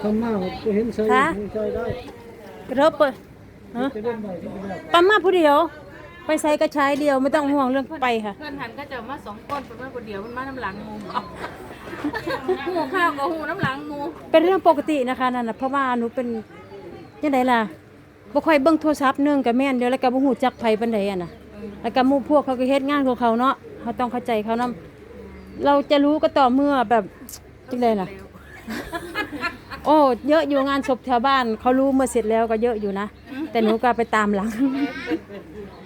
ทำมาก็เห็นใส่คะใช้ได้เริ่มเปิดฮะจะเล่นได้ที่แรกปั๊มมาผู้เดียว ไปใส่กระชายเดียวไม่ต้องห่วงเรื่องไปค่ะ เพื่อนหันก็จะมาสองคนเป็นมาคนเดียวมันมาน้ำหลังงูเอาหูข้าวกับหูน้ำหลังงูเป็นเรื่องปกตินะคะนั่นน่ะเพราะว่าหนูเป็นยังไงล่ะบ่ค่อยเบิ่งโทรศัพท์หนึงกับแม่นเดียวแล้วก็บ่ฮู้จักไผปานใดอะนะแล้วก็หมู่พวกเขาก็เฮ็ดงานของเขาเนาะเขาต้องเข้าใจเขานํเราจะรู้ก็ต่อเมื่อแบบจังไดล่ะ โอ้เยอะอยู่งานศพแถวบ้านเขารู้เมื่อเสร็จแล้วก็เยอะอยู่นะ แต่หนูก็ไปตามหลัง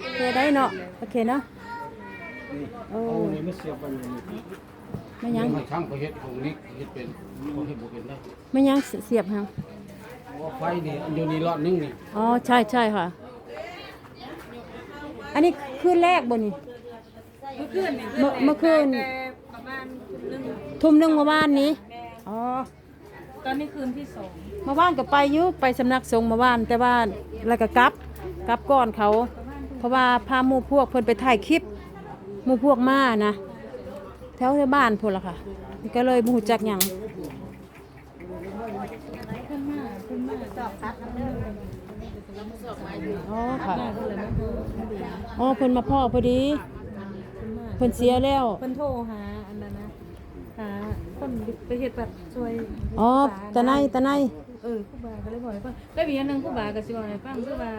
โอเคได้เนาะโอเคเนาะโอ้เอานี่ไม่เสียบไปเลยนี่ไม่ยังมาช่างเขาเฮ็ดของนี้เฮ็ดเป็นเขาเฮ็ดบ่เป็นได้ไม่ยังเสียบฮะว่าไฟนี่อันเดียวนี้รอดนึงนี่อ๋อใช่ใช่ค่ะ อันนี้คืนแรกบนนี่เมื่อคืนนี่เมื่อเมื่อคืนแต่ประมาณหนึ่งทุ่มหนึงเมื่อวานนี้อ๋อ ตอนนี้คืนที่สองเมื่อวานก็ไปอยุไปสำนักสงฆ์เมื่อวานแต่ว่าแล้วก็กลับกลับก่อนเขา เพราะว่าพาหมู่พวกเพิ่นไปถ่ายคลิปหมู่พวกมานะแถวที่บ้านพุ่นล่ะค่ะ ก็เลยบ่ฮู้จักหยังขึ้นมาขึ้นมาจอบคัดน้ำเด้ออ๋อค่ะมาก็เลยมาดูมาดูอ๋อเพิ่นมาพ่อพอดีขึ้นมาเพิ่นเสียแล้ว เพิ่นโทรหาอันนั้นนะหาคนไปเฮ็ดแบบช่วยอ๋อตะไนตะไนเออครูบาก็เลยบอกให้ฟังแล้วมีอันหนึงครูบาก็สิบอกให้ฟังคือว่า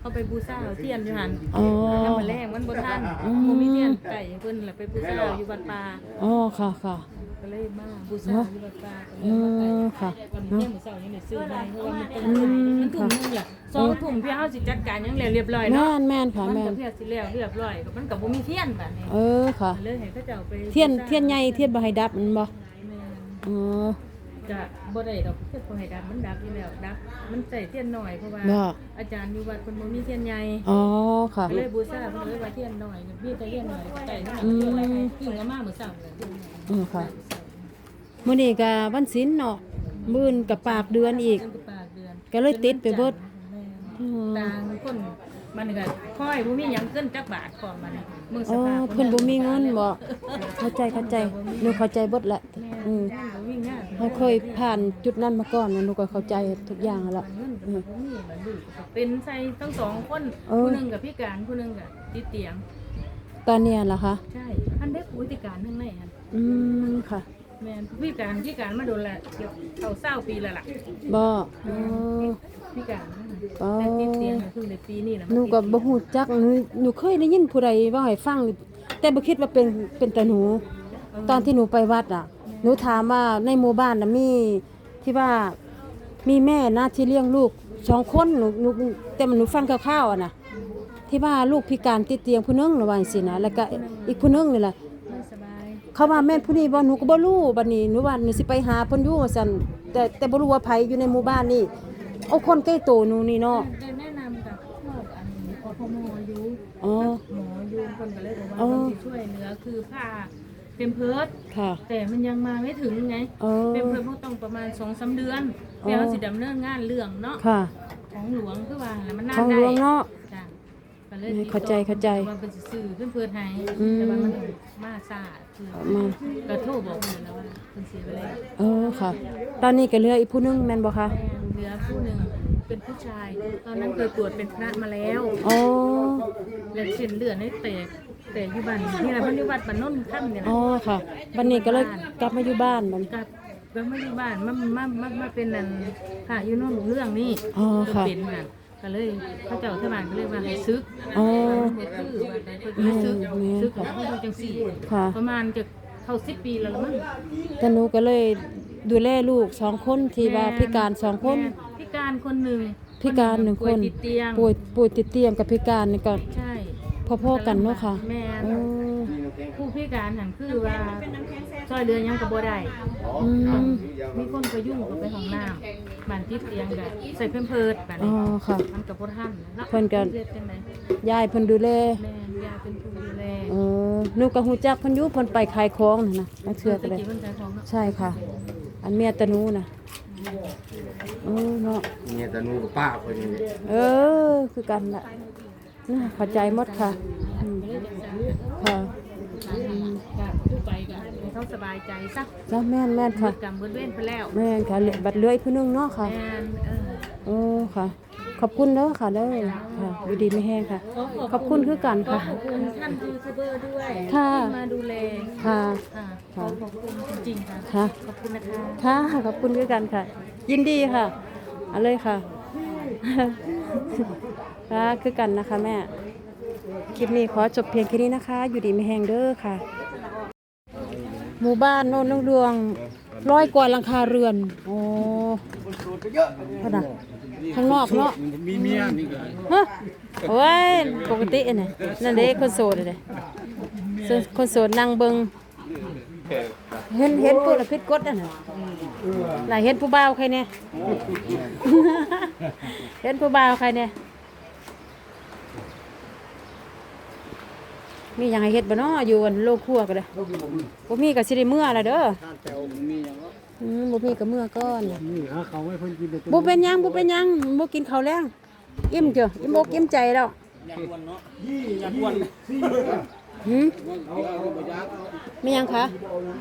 เขาไปบูชาเอาเทียนอยู่หั่นอ๋อ แล้วมาแรงมันบ่ทันอืม บ่มีเทียนไก่เพิ่นแหละไปบูชาอยู่วัดป่าอ๋อค่ะค่ะก็เลยมาบูชาอยู่วัดป่าก็เลอืยมาไก่มค่ะวันเนาะนี้มื้อเช้านี่ได้ซื้อได้เพราะว่ามันเป็น สองถุงพี่เฮาสิจัดการหยังแล้วเรียบร้อยแม่เนาะนแม่นค่ะมันแม่ก็นเพียสิแล้วเรียบร้อยก็มันก็บ่มีเทียนบัดนี้เออค่ะ เลยให้เขาเจ้าไปเทียนเทียนใหญ่เทียนบ่ให้ดับมันบ่แม่นอ๋อจะบ่ได้ดอกเทียนบ่ให้ดับมันดับอยู่แล้วดับมันใส่เทียนน้อยเพราะว่าบ่อาจารย์อยู่วัดเพิ่นบ่มีเทียนใหญ่อ๋อค่ะก็เลยบูชาเพิ่นเลยว่าเทียนน้อยมีแต่เทียนน้อยไก่ทั้งหมอืดมเทียนอะไรให้กินก็มามื้อเช้าเลยอือค่ะมื้อนี้ก็วันศีลเนาะมื้อนกับปากเดือนอีกเดือนกับปากเดือนก็เลยติดไปเบิดอืม ต่างคนมันก็ค่อยบ่มีหยังเกินจักบาทก่อนมานี่มึงสอ๋อภาพเพิ่นบ่มีเงินบ่เข้าใจเข้าใจหนูเข้าใจเบิดแหละอืมบ่มีงานเราเคยผ่านจุดนั้นมาก่อนนะหนูก็เข้าใจทุกอย่างแล้ว เงินก็บ่มีบัดลูกก็เป็นใส่ทั้งสองคนเออ ผู้หนึงกับพิการผู้หนึงกับติดเตียง ตอนเนี้ยล่ะคะ ใช่อันเด็กผู้พิการทั้งในอันอืมค่ะ แม่นพิการพิการมาโดนละเกือบเข้าเศร้าปีแล้วล่ะบ่เออพิการนั่นน่ะอ๋อ แต่ติดเตียงก็คือในปีนี้แหละหนูก็บ่ฮู้จักหนูหนูเคยได้ยินผู้ใดเว่าให้ฟังแต่บ่คิดว่าเป็นเป็นแต่หนู ตอนที่หนูไปวัดอะ หนูถามว่าในหมู่บ้านน่ะมีที่ว่ามีแม่นะที่เลี้ยงลูกสองคนหนูหนูแต่มันหนูฟังคร่าวๆอะนะที่ว่าลูกพิการติดเตียงผู้หนึงระว่าจังซี่นะแล้วก็อีกผู้หนึงนี่แหละไม่สบาย เขาว่าแม่นผู้นี้บ่หนูก็บ่รู้บัดนี้หนูว่าหนูสิไปหาเพิ่นอยู่ว่าซั่นแต่แต่บ่รู้ว่าไผอยู่ในหมู่บ้านนี่เอาคนใกล้ตัวหนูนี่เนาะได้แนะนำกับพวกอันอพมอยู่อ๋อ หมออยู่คนก็เลยบอกว่าอ๋อ คนที่ช่วยเหลือคือผ้าเป็นเพิร์ดค่ะ แต่มันยังมาไม่ถึงไงอ๋อ เป็นเพิร์ดพวกต้องประมาณสองสามเดือนอ๋อเดี๋ยวสิดำเนินงานเรื่องเนาะค่ะ ของหลวงคือว่าแล้วมันน่าของหได้ลวงเนาะจ้ะก็ เลยเข้าใจเข้าใจว่าเป็นสื่อเพื่อนเพื่อนให้อืมแต่ว่ามันมาซาคือมาก็โทรบอกเพิ่นแล้วว่าเพิ่นเสียไปแล้วเออค่ะ ตอนนี้ก็เหลืออีกผู้หนึงแม่นบ่คะเหลือผู้หนึ่งเป็นผู้ชาย ตอนนั้นเคยตรวจเป็นพระมาแล้วอ๋อแล้วเส้นเลือดในแตกแต่อยู่บ้านนี่แหละมันอยู่วัดบ้านโนนค่ำเนี่ยนะอ๋อค่ะบัดนี้ก็เลยกลับมาอยู่บ้านบัดนี้กลับก็ไม่อยู่บ้านมามามามาเป็นนั่นค่ะอยู่โน่นเรื่องนี้อ๋อค่ะเป็นน่ะ ก็เลยเขาเจ้าที่บ้านก็เลยว่าให้ซึกอ๋อบ่คือว่าได้เพิ่นก็ให้ซึกแม่น ซึกของเขาอยู่จังซี่ค่ะ ประมาณจะเข้า10ปีแล้วละมั้งแต่หนูก็เลยดูแลลูกสองคนที่ว่าพิการสองคน แม่พิการคนหนึ่งพิการหนึ่งป่ควยนติดเตียงป่วยป่วยติดเตียงกับพิการนี่ก็ใช่พ่อๆกันเนาะค่ะแม่นโอ้ผู้พิการนั่นคือว่า ช่วยเหลือหยังก็บ่ได้อืมมีคนไปยุ่งกับไปห้องน้ำบ้านติดเตียงก็ใส่เพิ่มเพิดแบบอ๋อนี้ค่ะ มันก็บ่ทันเนาะเพิ่นก็เฮ็ดจังได๋ยายเพิ่นดูแลแม่นยาเป็นผู้ดูแลเออหนูก็ฮู้จักเพิ่นอยู่เพิ่นไปขายของนั่นน่ะนักเชื่อก็ตะเลยกี้เพิ่นขายของเนาะใช่ค่ะ อันเมียตะหนูน่ะโอ้เนาะ เนี่ยแต่หนูกับป้าเพิ่นนี่เออ คือกันล่ะน่าเข้าใจหมดค่ะอืม ก็เลยจังซั่น ค่ะ ก็ผู้ไปก็ให้เขา สบายใจซะจ้าแม่นแม่นหมค่ะดกรรมเบิดเว้นไปแล้วแม่นค่ะเหลือบัดเลื้อยผู้หนึงเนาะค่ะ แม่นเออ โอ้ค่ะ ขอบคุณเด้อค่ะเด้อค่ะอยู่ดีไม่แห้งค่ะ ขอบคุณคือกันขอค่ะ ขอบคุณท่านยูทูบเบอร์ด้วยค่ะ ที่มาดูแลค่ะ ค่ะขอขอบคุณจริงๆค่ะ ค่ะ ขอบคุณนะคะค่ะขอบคุณคือกันค่ะ ยินดีค่ะเอาเลยค่ะ ค่ะคือกันนะคะแม่ คลิปนี้ขอจบเพียงแค่นี้นะคะ อยู่ดีไม่แห้งเด้อค่ะ หมู่บ้านโน่นลุงดวงร้อยกว่าหลังคาเรือน โอ้ขนาดข้างนอกเนาะมีเมียนี่ก็ฮะโอ้ยปกติเนี่ยนั่นเด้คนโสดเลยส่วนคนโสดนั่งเบิงเห็นเห็นปุ๊บแล้วพิดกดอะน่ะหลายเห็นผู้บ่าวใครเนี่ย เห็นผู้บ่าวใครเนี่ย มีหยังให้เฮ็ดบ่เนาะอยู่อันโลกครัวก็ได้บ่มีก็สิได้เมื่อละเด้อแต่มีอย่างว่าอืมบ่มีก็เมื่อก่อนนี่หาเขาไว้เพิ่นกินได้บ่เป็นหยังบ่เป็นหยังบ่กินข้าวแรงอิ่มเจ้ะอิ่มอกอิ่มใจแล้วหืมมีหยังคะ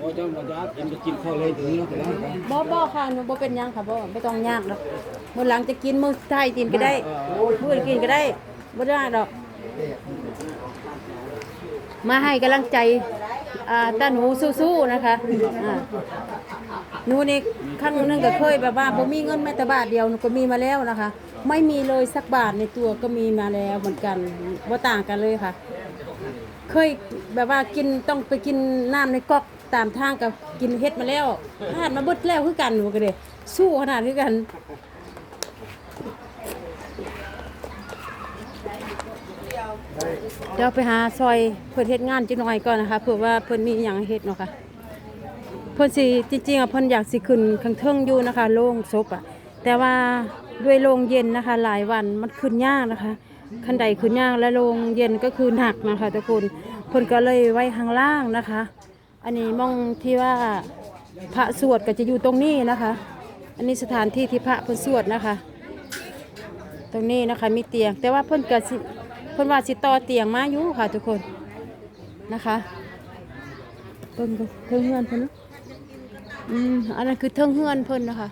บ่จังบ่จักยังจะกินข้าวเลยถึงแล้วก็ได้บ่บ่ค่ะหนูบ่เป็นหยังค่ะบ่ไม่ต้องยากดอกมื้อหลังจะกินมื้อท้ายกินก็ได้มื้ออื่นกินก็ได้บ่ได้ดอก มาให้กำลังใจตาหนูสู้ๆนะคะหนูนี่ครั้งหนึงก็เคยแบบว่าบ่มีเงินแม้แต่บาทเดียวหนูก็มีมาแล้วนะคะ ไม่มีเลยสักบาทในตัวก็มีมาแล้วเหมือนกันบ่าต่างกันเลยค่ะ เคยแบบว่ากินต้องไปกินน้ำในก๊อกตามทางกับกินเฮ็ดมาแล้วพลาดมาบดแล้วคือกันหนูก็เลยสู้ขนาดคือกัน เดี๋ยวไปหาซอยเพิ่นเฮ็ดงานจักหน่อยก่อนนะคะเผื่อว่าเพิ่อนมีหยังเฮ็ดเนาะค่ะเพิ่อนสิจริงๆอะเพิ่อนอยากสิขึ้นข้างเทิงอยู่นะคะโรงศพอะ แต่ว่าด้วยโรงเย็นนะคะ หลายวันมันขึ้นยากนะคะคันใดขึ้นยากและโรงเย็นก็คือหนักนะคะทุกคนเพิ่อนก็เลยไว้ข้างล่างนะคะ อันนี้มองที่ว่าพระสวดก็จะอยู่ตรงนี้นะคะ อันนี้สถานที่ที่พระเพิ่อนสวดนะคะ ตรงนี้นะคะมีเตียง แต่ว่าเพิ่อนก็ เพิ่นว่าสิต่อเตียงมาอยู่ค่ะทุกคนนะคะเพิ่นเทิงเฮือนเพิ่นอืมอันนั้นคือเทิงเฮือนเพิ่นนะคะ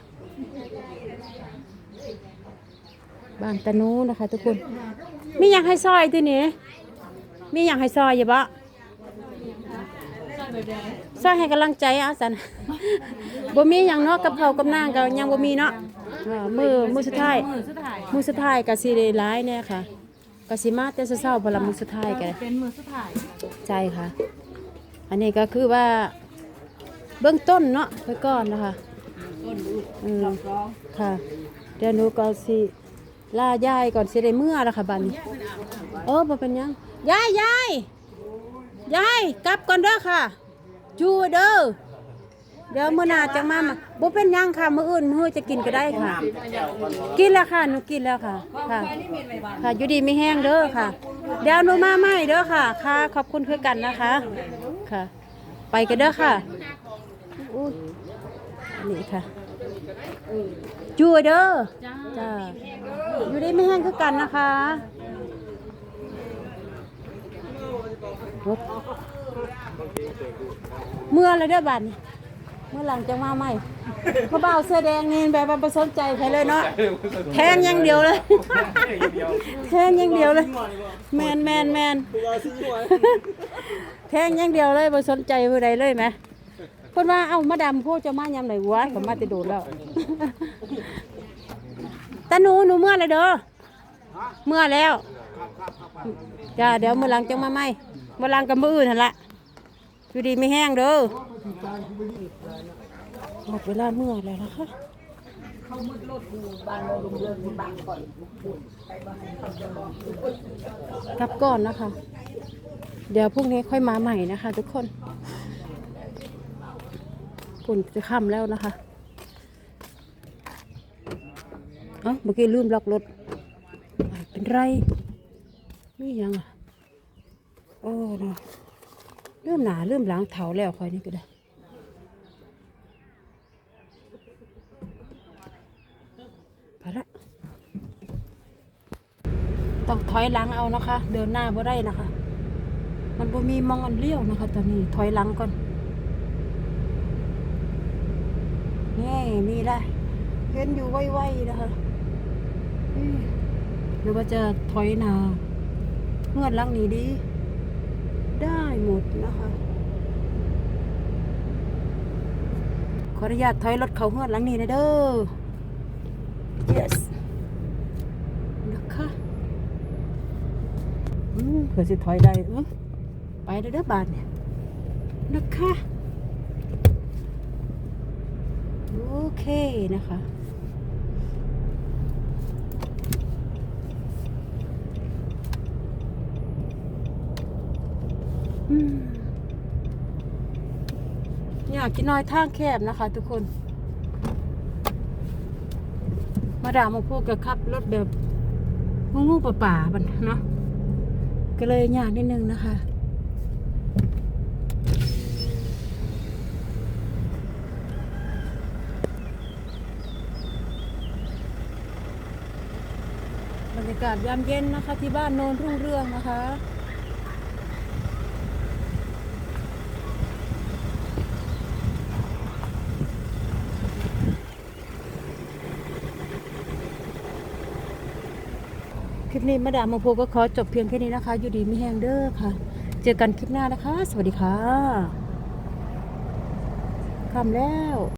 บ้านตะนูนะคะ ทุกคนมีหยังให้ซอยที่นี่มีหยังให้ซอยอยู่บ่ซอยให้กำลังใจอาสันบ่มีหยังเนาะกับเขากับนางก็ยังบ่มีเนาะมือมือสุดท้ายมือสุดท้ายมือสุดท้ายได้ร้ายเนี่ยค่ะ ก็สิมาแต่เช้าๆพอละมือสุดท้ายกันเป็นมือสุดท้ายใช่ค่ะ อันนี้ก็คือว่าเบื้องต้นเนาะไปก่อนนะคะอืมค่ะเดี๋ยวหนูก็สิล่ายายก่อนสิได้เมื่อแล้วค่ะบัดนี้เออบ่เป็นหยังยายยายยายกลับก่อนเด้อค่ะจูเด้อ เดี๋ยวมื้อหน้าจังมามาบ่เป็นหยังค่ะมื้ออื่นมื้อจะกินก็ได้ค่ะ กินแล้วค่ะหนูกินแล้วค่ะ ค่ะ ค่ะอยู่ดีไม่แห้งเด้อค่ะ เดี๋ยวหนูมาใหม่เด้อค่ะ ค่ะ ขอบคุณคือกันนะคะ ค่ะ ไปกันเด้อค่ะอุ้ยนี่ค่ะจูเด้อจ้าอยู่ดีไม่แห้งคือกันนะคะโอ๊ยเมื่อเลยเด้อบัดนี้ เมื่อหลังจะมาใหม่เขาเบาเสื้อแดงนี่แบบว่าบ่สนใจใครเลยเนาะแทงอย่างเดียวเลย แทงอย่างเดียวเลย แมนแมนแมนแทงอย่างเดียวเลยบ่สนใจผู้ใดเลยไหมเพิ่นว่าเอ้ามาดามโพจะมายามไหนวะผมมาแต่โดดแล้วตาหนูหนูเมื่อเลยเด้อเมื่อแล้วจ้าเดี๋ยวมื้อหลังจังมาใหม่มื้อหลังกับมื้ออื่นหั่นละ อยู่ดีไม่แห้งเด้อหมดเวลาเมื่อแล้วนะคะกลับก่อนนะคะ เดี๋ยวพรุ่งนี้ค่อยมาใหม่นะคะ ทุกคนฝุ่นจะค่ำแล้วนะคะเอ้าเมื่อกี้ลืมล็อกรถเป็นไรไม่ยังอะโอ้เนาะ เริ่มหนาเริ่มหล้างเถาแล้วคอยนี่ก็ได้ไปละต้องถอยหลังเอานะคะ เดินหน้าบ่ได้นะคะ มันบ่มีมองอันเลี้ยวนะคะ ตอนนี้ถอยหลังก่อนนี่นี่แหละเห็นอยู่ไวๆนะคะอืมหรือว่าจะถอยหนาเงื่อนหลังนี้ดี ได้หมดนะคะขออนุญาตถอยรถเขาเงื่อนหลังนี้นะเด้อ yes นะคะอืมเผื่อสิถอยได้เออไปเด้อเด้อบาทเนี่ยนะคะ โอเคนะคะ อยากกินน้อยทางแคบนะคะ ทุกคน มาดามมาพูดกับขับ รถแบบงูงูป่าป่าๆบันเนาะก็เลยยากนิดนึงนะคะบรรยากาศยามเย็นนะคะ ที่บ้านโนนรุ่งเรืองนะคะ ปนี้มาดามมาโพก็ขอจบเพียงแค่นี้นะคะ อยู่ดีไม่แห้งเด้อค่ะ เจอกันคลิปหน้านะคะ สวัสดีค่ะคำแล้ว